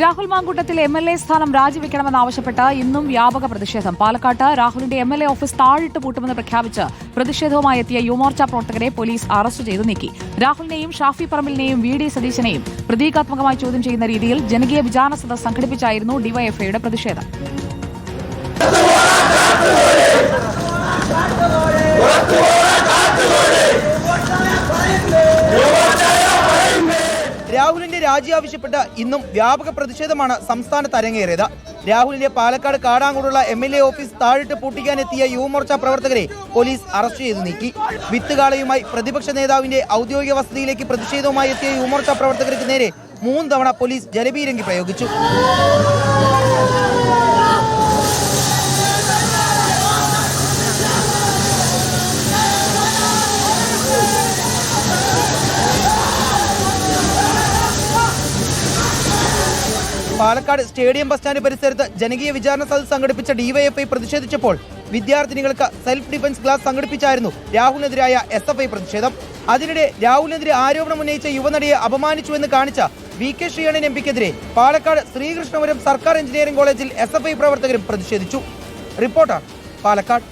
Rahul Mamkoottathil M L A സ്ഥാനം രാജിവെക്കണമെന്നാവശ്യപ്പെട്ട് ഇന്നും വ്യാപക പ്രതിഷേധം. പാലക്കാട്ട് രാഹുലിന്റെ എം എൽ എ ഓഫീസ് താഴിട്ട് പൂട്ടുമെന്ന് പ്രഖ്യാപിച്ച് പ്രതിഷേധവുമായി എത്തിയ യുവമോർച്ച പ്രവർത്തകരെ പോലീസ് അറസ്റ്റ് ചെയ്തു നീക്കി. രാഹുലിനെയും ഷാഫി പറമ്പിലിനെയും വി ഡി സതീശനെയും പ്രതീകാത്മകമായി ചോദ്യം ചെയ്യുന്ന രീതിയിൽ ജനകീയ വിചാരണ സദസ് സംഘടിപ്പിച്ചായിരുന്നു ഡിവൈഎഫ്ഐയുടെ പ്രതിഷേധം. രാഹുലിന്റെ രാജി ആവശ്യപ്പെട്ട് ഇന്നും വ്യാപക പ്രതിഷേധമാണ് സംസ്ഥാനത്ത് അരങ്ങേറിയത്. രാഹുലിന്റെ പാലക്കാട് കാടാങ്കോടുള്ള എം എൽ എ ഓഫീസ് താഴിട്ട് പൂട്ടിക്കാനെത്തിയ യുവമോർച്ച പ്രവർത്തകരെ പോലീസ് അറസ്റ്റ് ചെയ്തു നീക്കി. വിത്തുകാളയുമായി പ്രതിപക്ഷ നേതാവിന്റെ ഔദ്യോഗിക വസതിയിലേക്ക് പ്രതിഷേധവുമായി എത്തിയ യുവമോർച്ച പ്രവർത്തകർക്ക് നേരെ മൂന്ന് തവണ പോലീസ് ജലബീരങ്കി പ്രയോഗിച്ചു. പാലക്കാട് സ്റ്റേഡിയം ബസ് സ്റ്റാൻഡ് പരിസരത്ത് ജനകീയ വിചാരണ സദസ് സംഘടിപ്പിച്ച ഡിവൈഎഫ്ഐ പ്രതിഷേധിച്ചപ്പോൾ വിദ്യാർത്ഥിനികൾക്ക് സെൽഫ് ഡിഫൻസ് ക്ലാസ് സംഘടിപ്പിച്ചായിരുന്നു രാഹുലിനെതിരായ എസ് എഫ് ഐ പ്രതിഷേധം. അതിനിടെ രാഹുലിനെതിരെ ആരോപണം ഉന്നയിച്ച യുവനടിയെ അപമാനിച്ചുവെന്ന് കാണിച്ച വി കെ ശ്രീയണൻ എം പിക്കെതിരെ പാലക്കാട് ശ്രീകൃഷ്ണപുരം സർക്കാർ എഞ്ചിനീയറിംഗ് കോളേജിൽ എസ് എഫ് ഐ പ്രവർത്തകരും പ്രതിഷേധിച്ചു. റിപ്പോർട്ടർ പാലക്കാട്.